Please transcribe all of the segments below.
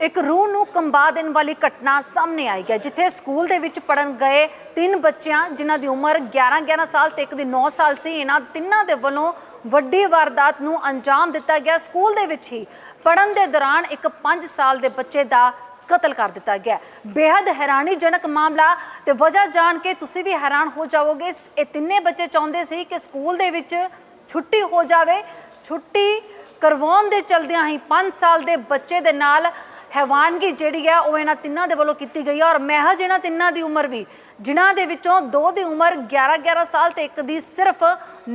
ਇੱਕ ਰੂਹ ਨੂੰ ਕੰਬਾ ਦੇਣ ਵਾਲੀ ਘਟਨਾ ਸਾਹਮਣੇ ਆਈ ਹੈ, ਜਿੱਥੇ ਸਕੂਲ ਦੇ ਵਿੱਚ ਪੜਨ ਗਏ ਤਿੰਨ ਬੱਚਿਆਂ, ਜਿਨ੍ਹਾਂ ਦੀ ਉਮਰ 11 11 ਸਾਲ ਤੇ ਇੱਕ ਦੀ 9 ਸਾਲ ਸੀ, ਇਹਨਾਂ ਤਿੰਨਾਂ ਦੇ ਵੱਲੋਂ ਵੱਡੀ ਵਾਰਦਾਤ ਨੂੰ ਅੰਜਾਮ ਦਿੱਤਾ ਗਿਆ। ਸਕੂਲ ਦੇ ਵਿੱਚ ਹੀ ਪੜਨ ਦੇ ਦੌਰਾਨ ਇੱਕ 5 ਸਾਲ ਦੇ ਬੱਚੇ ਦਾ ਕਤਲ ਕਰ ਦਿੱਤਾ ਗਿਆ। ਬੇहद ਹੈਰਾਨੀਜਨਕ ਮਾਮਲਾ ਤੇ ਵਜ੍ਹਾ ਜਾਣ ਕੇ ਤੁਸੀਂ ਵੀ ਹੈਰਾਨ ਹੋ ਜਾਵੋਗੇ। ਇਸ- ਇਹ ਤਿੰਨੇ ਬੱਚੇ ਚਾਹੁੰਦੇ ਸੀ ਕਿ ਸਕੂਲ ਦੇ ਵਿੱਚ ਛੁੱਟੀ ਹੋ ਜਾਵੇ। ਛੁੱਟੀ ਕਰਵਾਉਣ ਦੇ ਚਲਦਿਆਂ ਹੀ 5 ਸਾਲ ਦੇ ਬੱਚੇ ਦੇ ਨਾਲ ਹੈਵਾਨਗੀ ਜਿਹੜੀ ਹੈ ਉਹ ਇਹਨਾਂ ਤਿੰਨਾਂ ਦੇ ਵੱਲੋਂ ਕੀਤੀ ਗਈ ਹੈ ਔਰ ਮਹਿਜ ਇਹਨਾਂ ਤਿੰਨਾਂ ਦੀ ਉਮਰ ਵੀ, ਜਿਨ੍ਹਾਂ ਦੇ ਵਿੱਚੋਂ ਦੋ ਦੀ ਉਮਰ 11 11 ਸਾਲ ਤੇ ਇੱਕ ਦੀ ਸਿਰਫ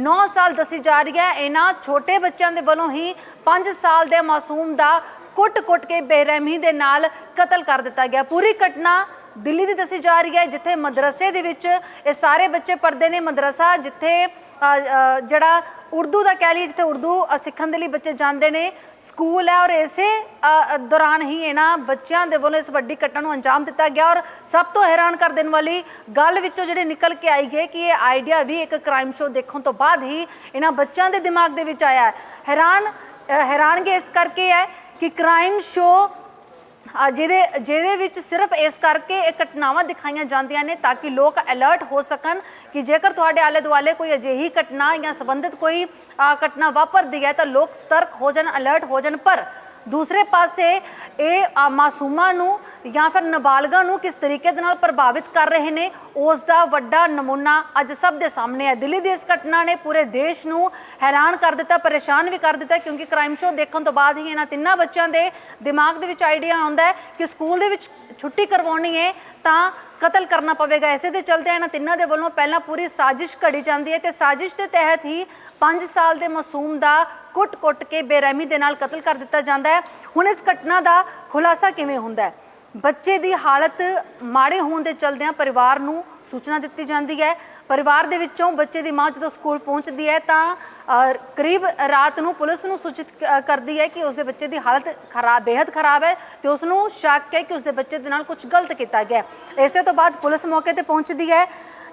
9 ਸਾਲ ਦੱਸੀ ਜਾ ਰਹੀ ਹੈ, ਇਹਨਾਂ ਛੋਟੇ ਬੱਚਿਆਂ ਦੇ ਵੱਲੋਂ ਹੀ 5 ਸਾਲ ਦੇ ਮਾਸੂਮ ਦਾ ਕੁੱਟ-ਕੁੱਟ ਕੇ ਬੇਰਹਿਮੀ ਦੇ ਨਾਲ ਕਤਲ ਕਰ ਦਿੱਤਾ ਗਿਆ। ਪੂਰੀ ਘਟਨਾ ਦਿੱਲੀ ਦੀ ਦੱਸੀ ਜਾ ਰਹੀ ਹੈ ਜਿੱਥੇ ਮਦਰਸੇ ਦੇ ਵਿੱਚ ਇਹ ਸਾਰੇ ਬੱਚੇ ਪੜ੍ਹਦੇ ਨੇ। ਮਦਰਸਾ ਜਿੱਥੇ ਜਿਹੜਾ ਉਰਦੂ ਦਾ ਕਹਿ ਲਈ ਜਿੱਥੇ ਉਰਦੂ ਸਿੱਖਣ ਦੇ ਲਈ ਬੱਚੇ ਜਾਂਦੇ ਨੇ ਸਕੂਲ ਹੈ ਔਰ ਇਸੇ ਦੌਰਾਨ ਹੀ ਇਹਨਾਂ ਬੱਚਿਆਂ ਦੇ ਵੱਲੋਂ ਇਸ ਵੱਡੀ ਘਟਨਾ ਨੂੰ ਅੰਜਾਮ ਦਿੱਤਾ ਗਿਆ ਔਰ ਸਭ ਤੋਂ ਹੈਰਾਨ ਕਰ ਦੇਣ ਵਾਲੀ ਗੱਲ ਵਿੱਚੋਂ ਜਿਹੜੇ ਨਿਕਲ ਕੇ ਆਈ ਗਈ ਕਿ ਇਹ ਆਈਡੀਆ ਵੀ ਇੱਕ ਕ੍ਰਾਈਮ ਸ਼ੋ ਦੇਖਣ ਤੋਂ ਬਾਅਦ ਹੀ ਇਹਨਾਂ ਬੱਚਿਆਂ ਦੇ ਦਿਮਾਗ ਦੇ ਵਿੱਚ ਆਇਆ ਹੈ। ਹੈਰਾਨ ਅ, ਹੈਰਾਨਗੀ ਇਸ ਕਰਕੇ ਹੈ ਕਿ ਕ੍ਰਾਈਮ ਸ਼ੋ ਜਿਹਦੇ ਜਿਹਦੇ ਵਿੱਚ ਸਿਰਫ ਇਸ ਕਰਕੇ ਇਹ ਘਟਨਾਵਾਂ ਦਿਖਾਈਆਂ ਜਾਂਦੀਆਂ ਨੇ ਤਾਂ ਕਿ ਲੋਕ ਅਲਰਟ ਹੋ ਸਕਣ ਕਿ ਜੇਕਰ ਤੁਹਾਡੇ ਆਲੇ ਦੁਆਲੇ ਕੋਈ ਅਜਿਹੀ ਘਟਨਾ ਜਾਂ ਸੰਬੰਧਿਤ ਕੋਈ ਘਟਨਾ ਵਾਪਰਦੀ ਹੈ ਤਾਂ ਲੋਕ ਸਤਰਕ ਹੋ ਜਾਣ ਅਲਰਟ ਹੋ ਜਾਣ। ਪਰ ਦੂਸਰੇ ਪਾਸੇ ਇਹ ਮਾਸੂਮਾਂ ਨੂੰ ਜਾਂ ਫਿਰ ਨਾਬਾਲਗਾਂ ਨੂੰ ਕਿਸ ਤਰੀਕੇ ਦੇ ਨਾਲ ਪ੍ਰਭਾਵਿਤ ਕਰ ਰਹੇ ਨੇ, ਉਸ ਦਾ ਵੱਡਾ ਨਮੂਨਾ ਅੱਜ ਸਭ ਦੇ ਸਾਹਮਣੇ ਹੈ। ਦਿੱਲੀ ਦੀ ਇਸ ਘਟਨਾ ਨੇ ਪੂਰੇ ਦੇਸ਼ ਨੂੰ ਹੈਰਾਨ ਕਰ ਦਿੱਤਾ, ਪਰੇਸ਼ਾਨ ਵੀ ਕਰ ਦਿੱਤਾ, ਕਿਉਂਕਿ ਕ੍ਰਾਈਮ ਸ਼ੋ ਦੇਖਣ ਤੋਂ ਬਾਅਦ ਹੀ ਇਹਨਾਂ ਤਿੰਨਾਂ ਬੱਚਿਆਂ ਦੇ ਦਿਮਾਗ ਦੇ ਵਿੱਚ ਆਈਡੀਆ ਆਉਂਦਾ ਹੈ ਕਿ ਸਕੂਲ ਦੇ ਵਿੱਚ ਛੁੱਟੀ ਕਰਵਾਉਣੀ ਹੈ ਤਾਂ ਕਤਲ ਕਰਨਾ ਪਵੇਗਾ। ਐਸੇ ਦੇ ਚਲਦੇ ਇਹਨਾਂ ਤਿੰਨਾਂ ਦੇ ਵੱਲੋਂ ਪਹਿਲਾਂ ਪੂਰੀ ਸਾਜ਼ਿਸ਼ ਘੜੀ ਜਾਂਦੀ ਹੈ ਤੇ ਸਾਜ਼ਿਸ਼ ਦੇ ਤਹਿਤ ਹੀ 5 ਸਾਲ ਦੇ ਮਾਸੂਮ ਦਾ ਕੁੱਟ-ਕੁੱਟ ਕੇ ਬੇਰਹਿਮੀ ਦੇ ਨਾਲ ਕਤਲ ਕਰ ਦਿੱਤਾ ਜਾਂਦਾ ਹੈ। ਹੁਣ ਇਸ ਘਟਨਾ ਦਾ ਖੁਲਾਸਾ ਕਿਵੇਂ ਹੁੰਦਾ ਹੈ? ਬੱਚੇ ਦੀ ਹਾਲਤ ਮਾੜੇ ਹੋਣ ਦੇ ਚਲਦਿਆਂ ਪਰਿਵਾਰ ਨੂੰ ਸੂਚਨਾ ਦਿੱਤੀ ਜਾਂਦੀ ਹੈ। ਪਰਿਵਾਰ ਦੇ ਵਿੱਚੋਂ ਬੱਚੇ ਦੀ ਮਾਂ ਜਦੋਂ ਸਕੂਲ ਪਹੁੰਚਦੀ ਹੈ ਤਾਂ ਕਰੀਬ ਰਾਤ ਨੂੰ ਪੁਲਿਸ ਨੂੰ ਸੂਚਿਤ ਕਰਦੀ ਹੈ ਕਿ ਉਸਦੇ ਬੱਚੇ ਦੀ ਹਾਲਤ ਖਰਾਬ ਬੇहद ਖਰਾਬ ਹੈ ਤੇ ਉਸ ਨੂੰ ਸ਼ੱਕ ਹੈ ਕਿ ਉਸਦੇ ਬੱਚੇ ਦੇ ਨਾਲ ਕੁਝ ਗਲਤ ਕੀਤਾ ਗਿਆ ਇਸੇ ਤੋਂ ਬਾਅਦ ਪੁਲਿਸ ਮੌਕੇ ਤੇ ਪਹੁੰਚਦੀ ਹੈ,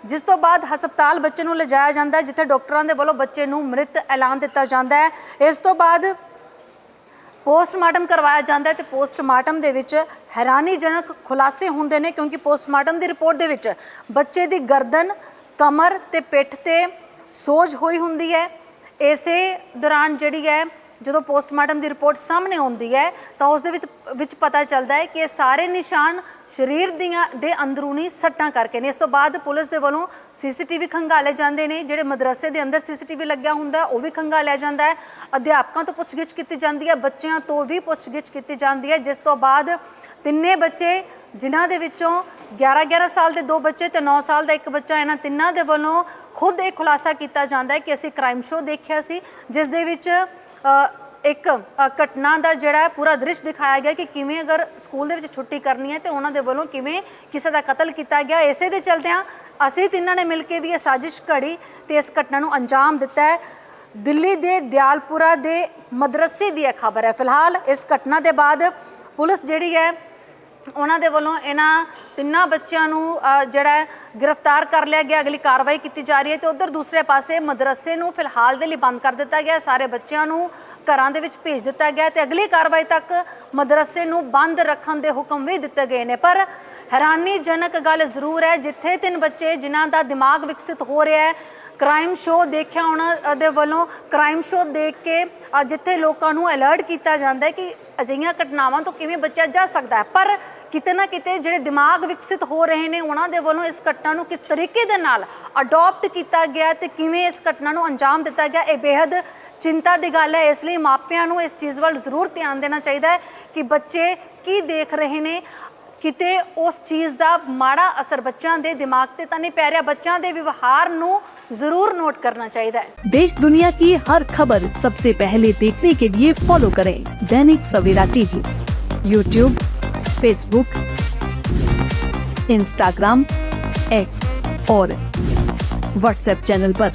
ਜਿਸ ਤੋਂ ਬਾਅਦ ਹਸਪਤਾਲ ਬੱਚੇ ਨੂੰ ਲਿਜਾਇਆ ਜਾਂਦਾ ਹੈ, ਜਿੱਥੇ ਡਾਕਟਰਾਂ ਦੇ ਵੱਲੋਂ ਬੱਚੇ ਨੂੰ ਮ੍ਰਿਤ ਐਲਾਨ ਦਿੱਤਾ ਜਾਂਦਾ ਹੈ। ਇਸ ਤੋਂ ਬਾਅਦ ਪੋਸਟਮਾਰਟਮ ਕਰਵਾਇਆ ਜਾਂਦਾ ਹੈ ਤੇ ਪੋਸਟਮਾਰਟਮ ਦੇ ਵਿੱਚ ਹੈਰਾਨੀਜਨਕ ਖੁਲਾਸੇ ਹੁੰਦੇ ਨੇ ਕਿਉਂਕਿ ਪੋਸਟਮਾਰਟਮ ਦੀ ਰਿਪੋਰਟ ਦੇ ਵਿੱਚ ਬੱਚੇ ਦੀ ਗਰਦਨ, ਕਮਰ ਤੇ ਪਿੱਠ ਤੇ ਸੋਜ ਹੋਈ ਹੁੰਦੀ ਹੈ। ਇਸੇ ਦੌਰਾਨ ਜਿਹੜੀ ਹੈ ਜਦੋਂ ਪੋਸਟਮਾਰਟਮ ਦੀ ਰਿਪੋਰਟ ਸਾਹਮਣੇ ਆਉਂਦੀ ਹੈ, ਤਾਂ ਉਸ ਦੇ ਵਿੱਚ ਵਿੱਚ ਪਤਾ ਚੱਲਦਾ ਹੈ ਕਿ ਇਹ ਸਾਰੇ ਨਿਸ਼ਾਨ ਸਰੀਰ ਦੀਆਂ, ਦੇ ਅੰਦਰੂਨੀ ਸੱਟਾਂ ਕਰਕੇ ਨੇ। ਇਸ ਤੋਂ ਬਾਅਦ ਪੁਲਿਸ ਦੇ ਵੱਲੋਂ ਸੀਸੀਟੀਵੀ ਖੰਗਾਲੇ ਜਾਂਦੇ ਨੇ। ਜਿਹੜੇ ਮਦਰਸੇ ਦੇ ਅੰਦਰ ਸੀਸੀਟੀਵੀ ਲੱਗਿਆ ਹੁੰਦਾ, ਉਹ ਵੀ ਖੰਗਾਲਿਆ ਜਾਂਦਾ ਹੈ। ਅਧਿਆਪਕਾਂ ਤੋਂ ਪੁੱਛਗਿੱਛ ਕੀਤੀ ਜਾਂਦੀ ਹੈ, ਬੱਚਿਆਂ ਤੋਂ ਵੀ ਪੁੱਛਗਿੱਛ ਕੀਤੀ ਜਾਂਦੀ ਹੈ। ਜਿਸ ਤੋਂ ਬਾਅਦ ਤਿੰਨੇ ਬੱਚੇ ਜਿਨ੍ਹਾਂ ਦੇ ਵਿੱਚੋਂ 11 11 ਸਾਲ ਦੇ ਦੋ ਬੱਚੇ ਤੇ 9 ਸਾਲ ਦਾ ਇੱਕ ਬੱਚਾ, ਇਹਨਾਂ ਤਿੰਨਾਂ ਦੇ ਵੱਲੋਂ ਖੁਦ ਇਹ ਖੁਲਾਸਾ ਕੀਤਾ ਜਾਂਦਾ ਹੈ ਕਿ ਅਸੀਂ ਕ੍ਰਾਈਮ ਸ਼ੋ ਦੇਖਿਆ ਸੀ, ਜਿਸ ਦੇ ਵਿੱਚ ਇੱਕ ਘਟਨਾ ਦਾ ਜਿਹੜਾ ਪੂਰਾ ਦ੍ਰਿਸ਼ ਦਿਖਾਇਆ ਗਿਆ ਕਿ ਕਿਵੇਂ ਅਗਰ ਸਕੂਲ ਦੇ ਵਿੱਚ ਛੁੱਟੀ ਕਰਨੀ ਹੈ ਤੇ ਉਹਨਾਂ ਦੇ ਵੱਲੋਂ ਕਿਵੇਂ ਕਿਸੇ ਦਾ ਕਤਲ ਕੀਤਾ ਗਿਆ। ਇਸੇ ਦੇ ਚਲਦਿਆਂ ਅਸੀਂ ਤਿੰਨਾਂ ਨੇ ਮਿਲ ਕੇ ਵੀ ਇਹ ਸਾਜ਼ਿਸ਼ ਘੜੀ ਤੇ ਇਸ ਘਟਨਾ ਨੂੰ ਅੰਜਾਮ ਦਿੱਤਾ ਹੈ। ਦਿੱਲੀ ਦੇ ਦਿਆਲਪੁਰਾ ਦੇ ਮਦਰਸੇ ਦੀ ਇਹ ਖਬਰ ਹੈ। ਫਿਲਹਾਲ ਇਸ ਘਟਨਾ ਦੇ ਬਾਅਦ ਪੁਲਿਸ ਜਿਹੜੀ ਹੈ ਉਹਨਾਂ ਦੇ ਵੱਲੋਂ ਇਹਨਾਂ ਤਿੰਨਾਂ ਬੱਚਿਆਂ ਨੂੰ ਜਿਹੜਾ ਗ੍ਰਿਫਤਾਰ ਕਰ ਲਿਆ ਗਿਆ। ਅਗਲੀ ਕਾਰਵਾਈ ਕੀਤੀ ਜਾ ਰਹੀ ਹੈ ਤੇ ਉਧਰ ਦੂਸਰੇ ਪਾਸੇ ਮਦਰਸੇ ਨੂੰ ਫਿਲਹਾਲ ਦੇ ਲਈ ਬੰਦ ਕਰ ਦਿੱਤਾ ਗਿਆ। ਸਾਰੇ ਬੱਚਿਆਂ ਨੂੰ ਘਰਾਂ ਦੇ ਵਿੱਚ ਭੇਜ ਦਿੱਤਾ ਗਿਆ ਤੇ ਅਗਲੀ ਕਾਰਵਾਈ ਤੱਕ ਮਦਰਸੇ ਨੂੰ ਬੰਦ ਰੱਖਣ ਦੇ ਹੁਕਮ ਵੀ ਦਿੱਤੇ ਗਏ ਨੇ। ਪਰ ਹੈਰਾਨੀਜਨਕ ਗੱਲ ਜ਼ਰੂਰ ਹੈ, ਜਿੱਥੇ ਤਿੰਨ ਬੱਚੇ ਜਿਨ੍ਹਾਂ ਦਾ ਦਿਮਾਗ ਵਿਕਸਿਤ ਹੋ ਰਿਹਾ ਹੈ, ਕ੍ਰਾਈਮ ਸ਼ੋ ਦੇਖਿਆ ਉਹਨਾਂ ਦੇ ਵੱਲੋਂ ਕ੍ਰਾਈਮ ਸ਼ੋ ਦੇਖ ਕੇ ਜਿੱਥੇ ਲੋਕਾਂ ਨੂੰ ਅਲਰਟ ਕੀਤਾ ਜਾਂਦਾ ਹੈ ਕਿ ਅਜਿਹੀਆਂ ਘਟਨਾਵਾਂ ਤੋਂ ਕਿਵੇਂ ਬਚਿਆ ਜਾ ਸਕਦਾ ਹੈ? ਪਰ ਕਿਤੇ ਨਾ ਕਿਤੇ ਜਿਹੜੇ ਦਿਮਾਗ ਵਿਕਸਿਤ ਹੋ ਰਹੇ ਨੇ, ਉਹਨਾਂ ਦੇ ਵੱਲੋਂ ਇਸ ਘਟਨਾ ਨੂੰ ਕਿਸ ਤਰੀਕੇ ਦੇ ਨਾਲ ਅਡਾਪਟ ਕੀਤਾ ਗਿਆ ਤੇ ਕਿਵੇਂ ਇਸ ਘਟਨਾ ਨੂੰ ਅੰਜਾਮ ਦਿੱਤਾ ਗਿਆ, ਇਹ ਬੇहद ਚਿੰਤਾ ਦੀ ਗੱਲ ਹੈ। ਇਸ ਲਈ ਮਾਪਿਆਂ ਨੂੰ ਇਸ ਚੀਜ਼ ਵੱਲ ਜ਼ਰੂਰ ਧਿਆਨ ਦੇਣਾ ਚਾਹੀਦਾ ਹੈ ਕਿ ਬੱਚੇ ਕੀ ਦੇਖ ਰਹੇ ਨੇ ਕਿਤੇ ਉਸ ਚੀਜ਼ ਦਾ ਮਾੜਾ ਅਸਰ ਬੱਚਿਆਂ ਦੇ ਦਿਮਾਗ ਤੇ ਤਾਂ ਨਹੀਂ ਪੈ ਰਿਹਾ ਬੱਚਿਆਂ ਦੇ ਵਿਵਹਾਰ ਨੂੰ ਜ਼ਰੂਰ ਨੋਟ ਕਰਨਾ ਚਾਹੀਦਾ ਹੈ देश दुनिया की हर खबर सबसे पहले देखने के लिए फॉलो करें Dainik Savera TV YouTube Facebook Instagram X और व्हाट्सएप चैनल पर।